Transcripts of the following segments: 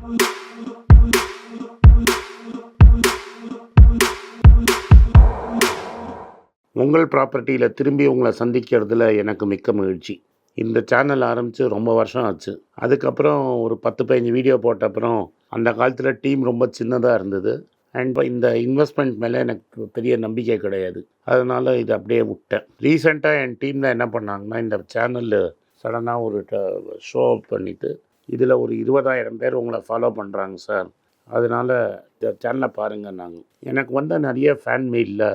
உங்கள் ப்ராப்பர்ட்டியில் திரும்பி உங்களை சந்திக்கிறதுல எனக்கு மிக்க மகிழ்ச்சி. இந்த சேனல் ஆரம்பித்து ரொம்ப வருஷம் ஆச்சு. அதுக்கப்புறம் ஒரு பத்து பதினஞ்சு வீடியோ போட்ட அப்புறம் அந்த காலத்தில் டீம் ரொம்ப சின்னதாக இருந்தது. அண்ட் இந்த இன்வெஸ்ட்மெண்ட் மேலே எனக்கு பெரிய நம்பிக்கை கிடையாது. அதனால் இதை அப்படியே விட்டேன். ரீசெண்டாக என் டீமில் என்ன பண்ணாங்கன்னா இந்த சேனலில் சடனாக ஒரு ஷோ பண்ணிவிட்டு இதில் ஒரு இருபதாயிரம் பேர் உங்களை ஃபாலோ பண்ணுறாங்க சார் அதனால் இந்த சேனலை பாருங்கள் நாங்கள் எனக்கு வந்த நிறைய ஃபேன் மெயிலில்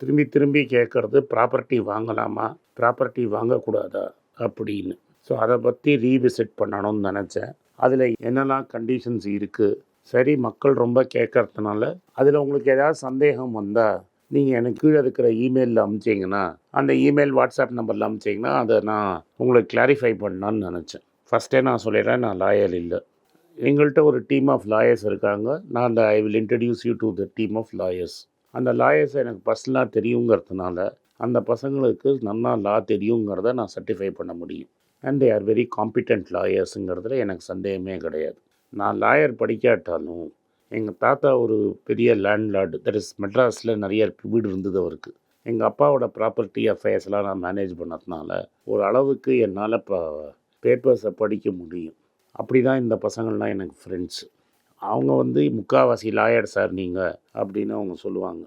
திரும்பி திரும்பி கேட்குறது ப்ராப்பர்ட்டி வாங்கலாமா ப்ராப்பர்ட்டி வாங்கக்கூடாதா அப்படின்னு. ஸோ அதை பற்றி ரீவிசிட் பண்ணணும்னு நினச்சேன். அதில் என்னெல்லாம் கண்டிஷன்ஸ் இருக்குது சரி மக்கள் ரொம்ப கேட்கறதுனால அதில் உங்களுக்கு ஏதாவது சந்தேகம் வந்தால் நீங்கள் எனக்கு கீழே இருக்கிற இமெயிலில் அனுப்பிச்சிங்கன்னா அந்த இமெயில் வாட்ஸ்அப் நம்பரில் அனுப்பிச்சிங்கன்னா அதை நான் உங்களுக்கு கிளாரிஃபை பண்ணான்னு நினச்சேன். ஃபஸ்ட்டே நான் சொல்லிடுறேன் நான் லாயர் இல்லை. எங்கள்கிட்ட ஒரு டீம் ஆஃப் லாயர்ஸ் இருக்காங்க. நான் அந்த I will introduce you to the team of lawyers அந்த லாயர்ஸ் எனக்கு பர்சனலாக தெரியுங்கிறதுனால அந்த பசங்களுக்கு நல்லா லா தெரியுங்கிறத நான் சர்டிஃபை பண்ண முடியும். And they are very competent லாயர்ஸுங்கிறதுல எனக்கு சந்தேகமே கிடையாது. நான் லாயர் படிக்காட்டாலும் எங்கள் தாத்தா ஒரு பெரிய லேண்ட்லார்டு தட் இஸ் மெட்ராஸில் நிறைய வீடு இருந்தது அவருக்கு. எங்கள் அப்பாவோட ப்ராப்பர்ட்டி அஃபேர்ஸ்லாம் நான் மேனேஜ் பண்ணதுனால ஒரு அளவுக்கு என்னால் இப்போ பேப்பர்ஸை படிக்க முடியும். அப்படி தான் இந்த பசங்கள்லாம் எனக்கு ஃப்ரெண்ட்ஸு அவங்க வந்து முக்காவாசி லாயர் சார் நீங்கள் அப்படின்னு அவங்க சொல்லுவாங்க.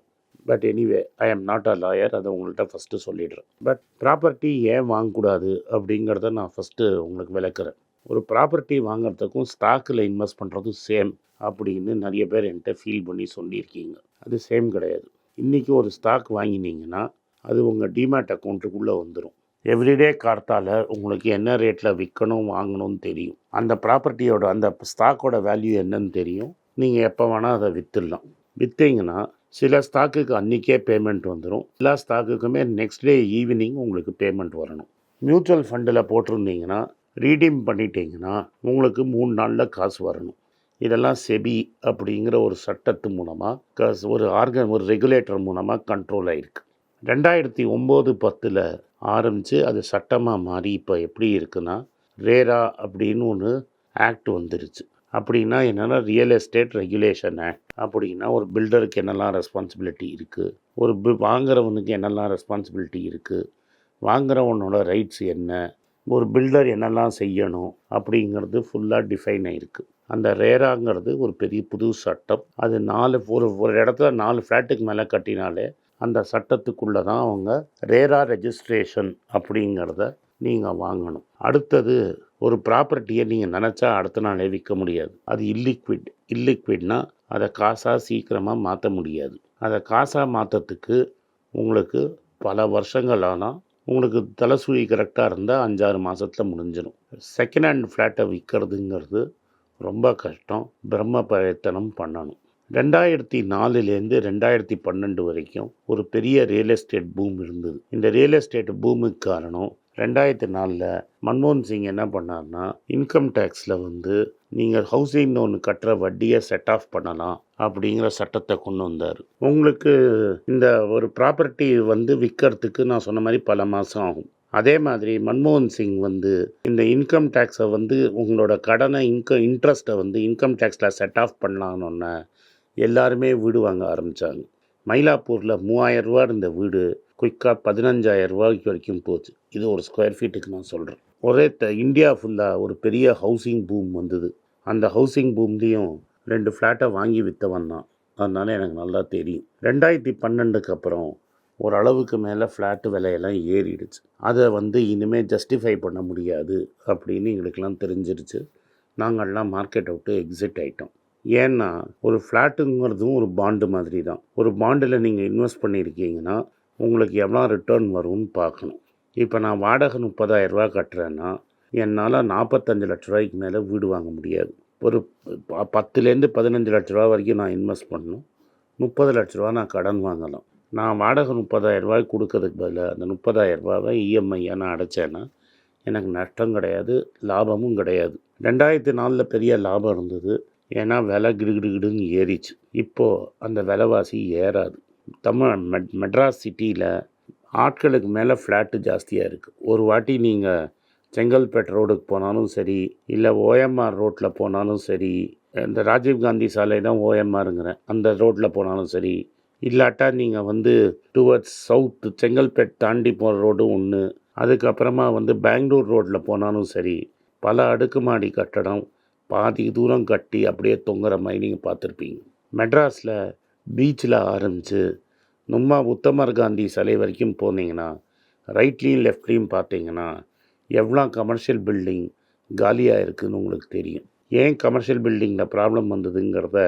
But anyway I am not a lawyer அதை உங்கள்கிட்ட ஃபஸ்ட்டு சொல்லிடுறேன். பட் ப்ராப்பர்ட்டி ஏன் வாங்கக்கூடாது அப்படிங்கிறத நான் ஃபஸ்ட்டு உங்களுக்கு விளக்குறேன். ஒரு ப்ராப்பர்ட்டி வாங்குறதுக்கும் ஸ்டாக்கில் இன்வெஸ்ட் பண்ணுறதும் சேம் அப்படின்னு நிறைய பேர் என்கிட்ட ஃபீல் பண்ணி சொல்லியிருக்கீங்க. அது சேம் கிடையாது. இன்றைக்கி ஒரு ஸ்டாக் வாங்கினீங்கன்னா அது உங்கள் டிமேட் அக்கௌண்ட்டுக்குள்ளே வந்துடும் எவ்ரிடே கார்த்தால உங்களுக்கு என்ன ரேட்டில் விற்கணும் வாங்கணும்னு தெரியும். அந்த ப்ராப்பர்ட்டியோட அந்த ஸ்டாக்கோட வேல்யூ என்னன்னு தெரியும். நீங்கள் எப்போ வேணால் அதை விற்றுடலாம் விற்றீங்கன்னா சில ஸ்டாக்குக்கு அன்றைக்கே பேமெண்ட் வந்துடும் எல்லா ஸ்டாக்குக்குமே நெக்ஸ்ட் டே ஈவினிங் உங்களுக்கு பேமெண்ட் வரணும். மியூச்சுவல் ஃபண்டில் போட்டிருந்தீங்கன்னா ரீடீம் பண்ணிட்டீங்கன்னா உங்களுக்கு மூணு நாளில் காசு வரணும். இதெல்லாம் செபி அப்படிங்கிற ஒரு சட்டத்து மூலமாக காசு ஒரு ஆர்கன் ஒரு ரெகுலேட்டர் மூலமாக கண்ட்ரோல் ஆகிருக்கு ரெண்டாயிரத்தி ஒம்பது பத்தில் ஆரம்பித்து அது சட்டமாக மாறி இப்போ எப்படி இருக்குன்னா ரேரா அப்படின்னு ஒன்று ஆக்ட் வந்துருச்சு. அப்படின்னா என்னென்னா ரியல் எஸ்டேட் ரெகுலேஷன் ஆக்ட் அப்படின்னா ஒரு பில்டருக்கு என்னெல்லாம் ரெஸ்பான்சிபிலிட்டி இருக்குது ஒரு பி வாங்குறவனுக்கு என்னெல்லாம் ரெஸ்பான்சிபிலிட்டி இருக்குது வாங்குறவனோட ரைட்ஸ் என்ன? ஒரு பில்டர் என்னெல்லாம் செய்யணும்? அப்படிங்கிறது ஃபுல்லாக டிஃபைன் ஆகிருக்கு அந்த ரேராங்கிறது ஒரு பெரிய புது சட்டம். அது நாலு ஒரு ஒரு இடத்துல நாலு ஃப்ளாட்டுக்கு மேலே கட்டினாலே அந்த சட்டத்துக்குள்ளே தான் அவங்க ரேரா ரெஜிஸ்ட்ரேஷன் அப்படிங்கிறத நீங்கள் வாங்கணும். அடுத்தது ஒரு ப்ராப்பர்ட்டியை நீங்கள் நினச்சா அடுத்த நாளே விற்க முடியாது. அது இல்லிக்விட் இல்லிக்விட்னா அதை காசாக சீக்கிரமாக மாற்ற முடியாது. அதை காசாக மாற்றத்துக்கு உங்களுக்கு பல வருஷங்களானால் உங்களுக்கு தலைசுழி கரெக்டாக இருந்தால் அஞ்சாறு மாதத்தில் முடிஞ்சிடும் செகண்ட் ஹேண்ட் ஃப்ளாட்டை விற்கிறதுங்கிறது ரொம்ப கஷ்டம். பிரம்ம பிரயத்தனம் பண்ணணும். ரெண்டாயிரத்தி நாலுலேருந்து ரெண்டாயிரத்தி பன்னெண்டு வரைக்கும் ஒரு பெரிய ரியல் எஸ்டேட் பூம் இருந்தது. இந்த ரியல் எஸ்டேட் பூமுக்கு காரணம் ரெண்டாயிரத்தி நாலில் மன்மோகன் சிங் என்ன பண்ணார்னா இன்கம் டேக்ஸில் வந்து நீங்கள் ஹவுசிங் லோன் கட்டுற வட்டியை செட் ஆஃப் பண்ணலாம் அப்படிங்கிற சட்டத்தை கொண்டு வந்தார். உங்களுக்கு இந்த ஒரு ப்ராப்பர்ட்டி வந்து விற்கிறதுக்கு நான் சொன்ன மாதிரி பல மாதம் ஆகும். அதே மாதிரி மன்மோகன் சிங் வந்து இந்த இன்கம் டேக்ஸை வந்து உங்களோட கடனை இன்கம் இன்ட்ரெஸ்ட்டை வந்து இன்கம் டேக்ஸில் செட் ஆஃப் பண்ணலான்னு எல்லாருமே வீடு வாங்க ஆரம்பித்தாங்க மயிலாப்பூரில் மூவாயிரரூவா இருந்த வீடு குயிக்காக பதினஞ்சாயிரம் ரூபாய்க்கு வரைக்கும் போச்சு. இது ஒரு ஸ்கொயர் ஃபீட்டுக்கு நான் சொல்கிறேன் ஒரே த இந்தியா ஃபுல்லாக ஒரு பெரிய ஹவுசிங் பூம் வந்தது. அந்த ஹவுசிங் பூம்லேயும் ரெண்டு ஃப்ளாட்டை வாங்கி விற்றவன் தான் அதனால எனக்கு நல்லா தெரியும். ரெண்டாயிரத்தி பன்னெண்டுக்கு அப்புறம் ஓரளவுக்கு மேலே ஃப்ளாட்டு விலையெல்லாம் ஏறிடுச்சு. அதை வந்து இனிமேல் ஜஸ்டிஃபை பண்ண முடியாது அப்படின்னு எங்களுக்கெல்லாம் தெரிஞ்சிருச்சு. நாங்கள்லாம் மார்க்கெட்டை விட்டு எக்ஸிட் ஆகிட்டோம் ஏன்னா ஒரு ஃப்ளாட்டுங்கிறதும் ஒரு பாண்டு மாதிரி தான் ஒரு பாண்டில் நீங்கள் இன்வெஸ்ட் பண்ணியிருக்கீங்கன்னா உங்களுக்கு எவ்வளோ ரிட்டர்ன் வரும்னு பார்க்கணும். இப்போ நான் வாடகை முப்பதாயிரரூபா கட்டுறேன்னா என்னால் நாற்பத்தஞ்சு லட்ச ரூபாய்க்கு மேலே வீடு வாங்க முடியாது. ஒரு ப- பத்துலேருந்து பதினஞ்சு லட்ச ரூபா வரைக்கும் நான் இன்வெஸ்ட் பண்ணணும். முப்பது லட்ச ரூபா நான் கடன் வாங்கலாம். நான் வாடகை முப்பதாயிரரூபாய் கொடுக்கறதுக்கு பதிலாக அந்த முப்பதாயிரரூபாவை இஎம்ஐயாக நான் அடைச்சேன்னா எனக்கு நஷ்டம் கிடையாது லாபமும் கிடையாது. ரெண்டாயிரத்தி நாலில் பெரிய லாபம் இருந்தது. ஏன்னா விலை கிடுகிடுகிடுன்னு ஏறிச்சு. இப்போது அந்த விலைவாசி ஏறாது. தமிழ் மெட் மெட்ராஸ் சிட்டியில் ஆட்களுக்கு மேலே ஃப்ளாட்டு ஜாஸ்தியாக இருக்குது ஒரு வாட்டி நீங்கள் செங்கல்பேட் ரோடுக்கு போனாலும் சரி இல்லை ஓஎம்ஆர் ரோட்டில் போனாலும் சரி இந்த ராஜீவ்காந்தி சாலை தான் ஓஎம்ஆருங்கிறேன் அந்த ரோட்டில் போனாலும் சரி இல்லாட்டா நீங்கள் வந்து டுவர்ட்ஸ் சவுத் செங்கல்பேட் தாண்டி போகிற ரோடும் ஒன்று அதுக்கப்புறமா வந்து பெங்களூர் ரோட்டில் போனாலும் சரி பல அடுக்குமாடி கட்டடம் பாதி தூரம் கட்டி அப்படியே தொங்குற மாதிரி நீங்கள் பார்த்துருப்பீங்க. மெட்ராஸில் பீச்சில் ஆரம்பித்து நும்மா உத்தமர் காந்தி சிலை வரைக்கும் போனீங்கன்னா ரைட்லேயும் லெஃப்ட்லேயும் பார்த்தீங்கன்னா எவ்வளோ கமர்ஷியல் பில்டிங் காலியாக இருக்குதுன்னு உங்களுக்கு தெரியும். ஏன் கமர்ஷியல் பில்டிங்கில் ப்ராப்ளம் வந்ததுங்கிறத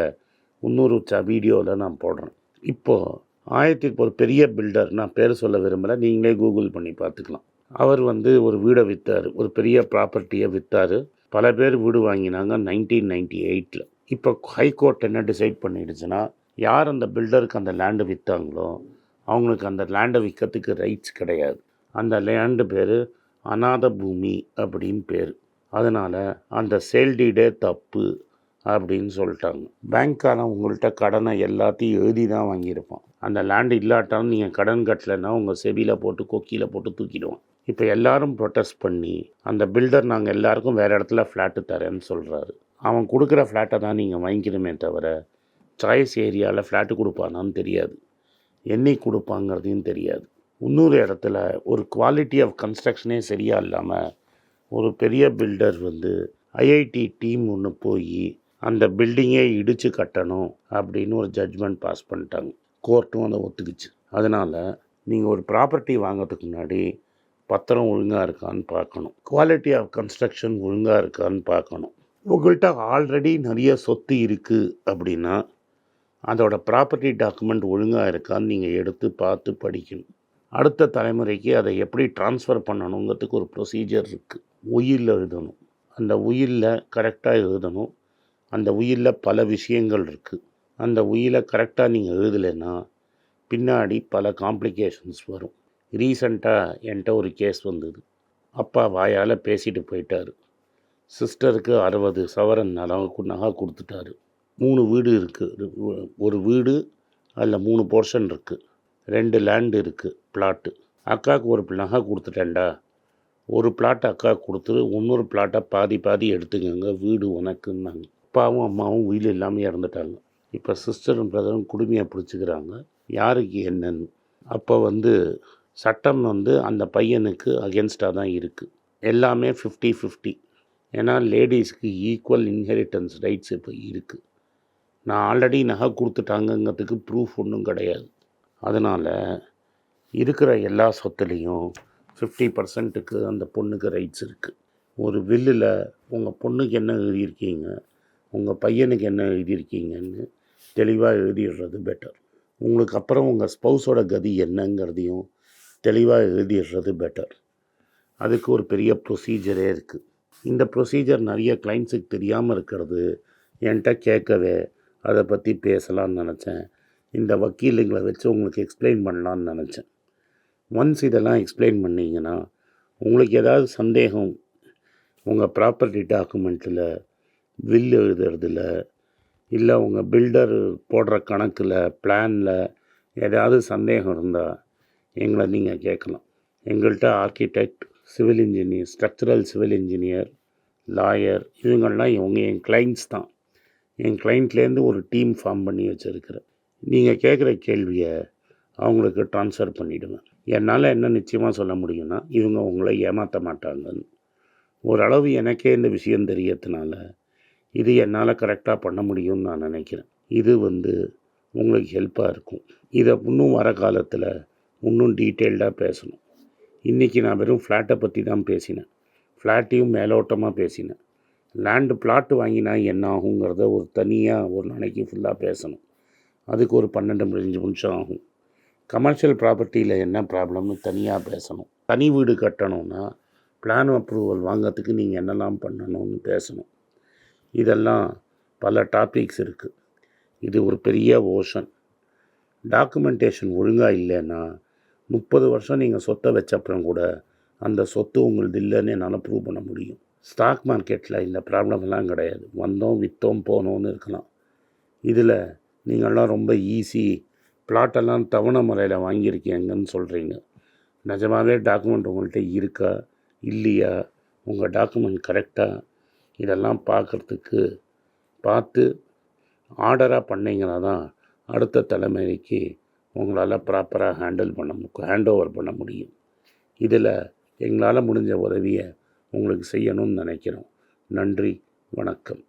இன்னொரு ச வீடியோவில் நான் போடுறேன். இப்போது ஆயிரத்தி ஒரு பெரிய பில்டர் நான் பேர் சொல்ல விரும்பலை நீங்களே கூகுள் பண்ணி பார்த்துக்கலாம். அவர் வந்து ஒரு வீடை விற்றார் ஒரு பெரிய ப்ராப்பர்ட்டியை விற்றார் பல பேர் வீடு வாங்கினாங்க நைன்டீன் நைன்டி எயிட்டில் இப்போ ஹைகோர்ட் என்ன டிசைட் பண்ணிடுச்சுன்னா யார் அந்த பில்டருக்கு அந்த லேண்டு விற்றாங்களோ அவங்களுக்கு அந்த லேண்டை விற்கிறதுக்கு ரைட்ஸ் கிடையாது. அந்த லேண்டு பேர் அநாத பூமி அப்படின்னு பேர். அதனால் அந்த சேல் டீடே தப்பு அப்படின்னு சொல்லிட்டாங்க. பேங்க்காரன் உங்கள்கிட்ட கடனை எல்லாத்தையும் எழுதி தான் வாங்கியிருப்பான். அந்த லேண்டு இல்லாட்டாலும் நீங்கள் கடன் கட்டலைன்னா உங்கள் செவியில் போட்டு கொக்கியில் போட்டு தூக்கிடுவான். இப்போ எல்லாரும் ப்ரொட்டஸ்ட் பண்ணி அந்த பில்டர் நாங்கள் எல்லாருக்கும் வேறு இடத்துல ஃப்ளாட்டு தரேன்னு சொல்கிறாரு அவன் கொடுக்குற ஃப்ளாட்டை தான் நீங்கள் வாங்கிக்கணுமே தவிர சாய்ஸ் ஏரியாவில் ஃப்ளாட்டு கொடுப்பானான்னு தெரியாது. என்னைக்கு கொடுப்பாங்கிறதையும் தெரியாது. இன்னொரு இடத்துல ஒரு குவாலிட்டி ஆஃப் கன்ஸ்ட்ரக்ஷனே சரியாக இல்லாமல் ஒரு பெரிய பில்டர் வந்து ஐஐடி டீம் ஒன்று போய் அந்த பில்டிங்கே இடித்து கட்டணும் அப்படின்னு ஒரு ஜட்ஜ்மெண்ட் பாஸ் பண்ணிட்டாங்க. கோர்ட்டும் அதை ஒத்துக்குச்சு. அதனால் நீங்கள் ஒரு ப்ராப்பர்ட்டி வாங்கிறதுக்கு முன்னாடி பத்திரம் ஒழுங்காக இருக்கான்னு பார்க்கணும். குவாலிட்டி ஆஃப் கன்ஸ்ட்ரக்ஷன் ஒழுங்காக இருக்கான்னு பார்க்கணும். உங்கள்கிட்ட ஆல்ரெடி நிறைய சொத்து இருக்குது அப்படின்னா அதோட ப்ராப்பர்ட்டி டாக்குமெண்ட் ஒழுங்காக இருக்கான்னு நீங்கள் எடுத்து பார்த்து படிக்கணும். அடுத்த தலைமுறைக்கு அதை எப்படி ட்ரான்ஸ்ஃபர் பண்ணணுங்கிறதுக்கு ஒரு ப்ரொசீஜர் இருக்குது உயிரில் எழுதணும். அந்த உயிரில் கரெக்டாக எழுதணும். அந்த உயிரில் பல விஷயங்கள் இருக்குது அந்த உயிரை கரெக்டாக நீங்கள் எழுதலைன்னா பின்னாடி பல காம்ப்ளிகேஷன்ஸ் வரும். ரீசண்டாக என்கிட்ட ஒரு கேஸ் வந்தது. அப்பா வாயால் பேசிட்டு போயிட்டார். சிஸ்டருக்கு அறுபது சவரன் நகை நகை கொடுத்துட்டாரு. மூணு வீடு இருக்குது ஒரு வீடு அதில் மூணு போர்ஷன் இருக்குது ரெண்டு லேண்டு இருக்குது பிளாட்டு அக்காவுக்கு ஒரு நகை கொடுத்துட்டேன்டா. ஒரு பிளாட் அக்கா கொடுத்துரு இன்னொரு பிளாட்டை பாதி பாதி எடுத்துக்கோங்க வீடு உனக்குன்னாங்க. அப்பாவும் அம்மாவும் வீடு இல்லாமல் இறந்துட்டாங்க. இப்போ சிஸ்டரும் பிரதரும் குடுமையாக பிடிச்சிக்கிறாங்க. யாருக்கு என்னன்னு? அப்போ வந்து சட்டம் வந்து அந்த பையனுக்கு அகென்ஸ்டாக தான் இருக்குது எல்லாமே ஃபிஃப்டி ஃபிஃப்டி ஏன்னா லேடிஸ்க்கு ஈக்குவல் இன்ஹெரிட்டன்ஸ் ரைட்ஸ் இப்போ இருக்குது நான் ஆல்ரெடி நகை கொடுத்துட்டாங்கங்கிறதுக்கு ப்ரூஃப் ஒன்றும் கிடையாது. அதனால் இருக்கிற எல்லா சொத்துலேயும் ஃபிஃப்டி பர்சன்ட்டுக்கு அந்த பொண்ணுக்கு ரைட்ஸ் இருக்குது ஒரு வில்லில் உங்கள் பொண்ணுக்கு என்ன எழுதியிருக்கீங்க? உங்கள் பையனுக்கு என்ன எழுதியிருக்கீங்கன்னு தெளிவாக எழுதிடுறது பெட்டர் உங்களுக்கு அப்புறம் உங்கள் ஸ்பௌஸோட கதி என்னங்கிறதையும் தெளிவாக எழுதிடுறது பெட்டர் அதுக்கு ஒரு பெரிய ப்ரொசீஜரே இருக்குது இந்த ப்ரொசீஜர் நிறைய கிளைண்ட்ஸுக்கு தெரியாமல் இருக்கிறது. என்கிட்ட கேட்கவே அதை பற்றி பேசலான்னு நினச்சேன். இந்த வக்கீலுங்களை வச்சு உங்களுக்கு எக்ஸ்பிளைன் பண்ணலான்னு நினச்சேன். ஒன்ஸ் இதெல்லாம் எக்ஸ்பிளைன் பண்ணிங்கன்னா உங்களுக்கு ஏதாவது சந்தேகம் உங்கள் ப்ராப்பர்ட்டி டாக்குமெண்ட்டில் வில் எழுதுறதில் இல்லை உங்கள் பில்டர் போடுற கணக்கில் பிளானில் ஏதாவது சந்தேகம் இருந்தால் எங்களை நீங்கள் கேட்கலாம். எங்கள்கிட்ட architect civil engineer structural civil engineer lawyer இவங்கள்லாம் இவங்க என் கிளைண்ட்ஸ் தான். என் கிளைண்ட்லேருந்து ஒரு டீம் ஃபார்ம் பண்ணி வச்சுருக்கிறேன். நீங்கள் கேட்குற கேள்வியை அவங்களுக்கு ட்ரான்ஸ்ஃபர் பண்ணிவிடுவேன் என்னால் என்ன நிச்சயமாக சொல்ல முடியும்னா இவங்க உங்களை ஏமாற்ற மாட்டாங்கன்னு. ஓரளவு எனக்கே இந்த விஷயம் தெரியறதுனால இது என்னால் கரெக்டாக பண்ண முடியும்னு நான் நினைக்கிறேன். இது வந்து உங்களுக்கு ஹெல்ப்பாக இருக்கும். இதை இன்னும் வர காலத்தில் இன்னும் டீட்டெயில்டாக பேசணும். இன்றைக்கி நான் வெறும் ஃப்ளாட்டை பற்றி தான் பேசினேன். ஃப்ளாட்டையும் மேலோட்டமாக பேசினேன். லேண்டு பிளாட்டு வாங்கினா என்ன ஆகுங்கிறத ஒரு தனியாக ஒரு நாளைக்கு ஃபுல்லாக பேசணும். அதுக்கு ஒரு பன்னெண்டு பதினஞ்சு நிமிஷம் ஆகும். கமர்ஷியல் ப்ராப்பர்ட்டியில் என்ன ப்ராப்ளம்னு தனியாக பேசணும். தனி வீடு கட்டணும்னா பிளான் அப்ரூவல் வாங்கிறதுக்கு நீங்கள் என்னெல்லாம் பண்ணணும்னு பேசணும். இதெல்லாம் பல டாபிக்ஸ் இருக்குது இது ஒரு பெரிய ஓஷன் டாக்குமெண்டேஷன் ஒழுங்காக இல்லைன்னா முப்பது வருஷம் நீங்கள் சொத்தை வச்சப்புறம் கூட அந்த சொத்து உங்களது இல்லைன்னு என்னால் ப்ரூவ் பண்ண முடியும். ஸ்டாக் மார்க்கெட்டில் இந்த ப்ராப்ளம்லாம் கிடையாது. வந்தோம் விற்றோம் போனோன்னு இருக்கலாம். இதில் நீங்கள்லாம் ரொம்ப ஈஸி பிளாட்டெல்லாம் தவணை முறையில் வாங்கியிருக்கீங்கன்னு சொல்கிறீங்க நிஜமாகவே டாக்குமெண்ட் உங்கள்கிட்ட இருக்கா? இல்லையா? உங்கள் டாக்குமெண்ட் கரெக்டாக இதெல்லாம் பார்க்குறதுக்கு பார்த்து ஆர்டராக பண்ணிங்கன்னா தான் அடுத்த தலைமுறைக்கு உங்களால் ப்ராப்பராக ஹேண்டில் பண்ண ஹேண்ட் ஓவர் பண்ண முடியும். இதில் எங்களால் முடிஞ்ச உதவியை உங்களுக்கு செய்யணும்னு நினைக்கிறோம். நன்றி வணக்கம்.